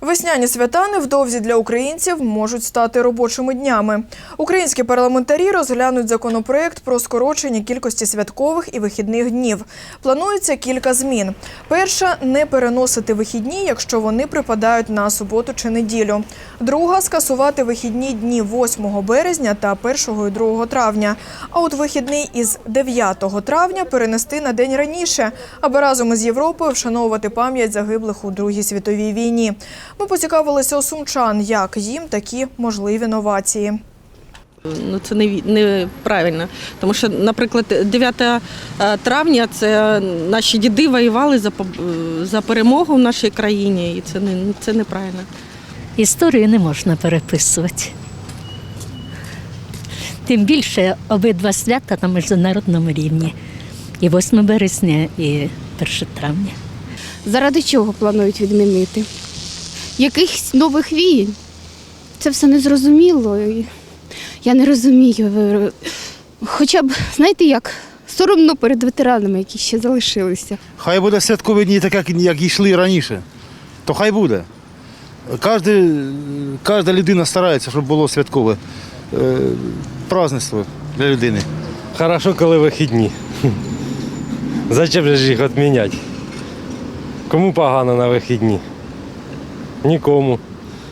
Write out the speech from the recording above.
Весняні свята невдовзі для українців можуть стати робочими днями. Українські парламентарі розглянуть законопроект про скорочення кількості святкових і вихідних днів. Планується кілька змін. Перша не переносити вихідні, якщо вони припадають на суботу чи неділю. Друга скасувати вихідні дні 8 березня та 1 і 2 травня. А от вихідний із 9 травня перенести на день раніше, аби разом із Європою вшановувати пам'ять загиблих у Другій світовій війні. Ми поцікавилися у сумчан, як їм такі можливі новації. Ну це не неправильно. Тому що, наприклад, 9 е, травня це наші діди воювали за за перемогу в нашій країні, і це не це неправильно. Історію не можна переписувати. Тим більше обидва свята на міжнародному рівні. І 8 березня, і 1 травня. Заради чого планують відмінити? Якихось нових війн? Це все незрозуміло. Я не розумію. Хоча б, знаєте як, соромно перед ветеранами, які ще залишилися. Хай буде святкові дні, так як, як йшли раніше, то хай буде. Кожна, кожна людина старається, щоб було святкове е, праздництво для людини. Хорошо, коли вихідні. Зачем же їх відміняти? Кому погано на вихідні? Нікому.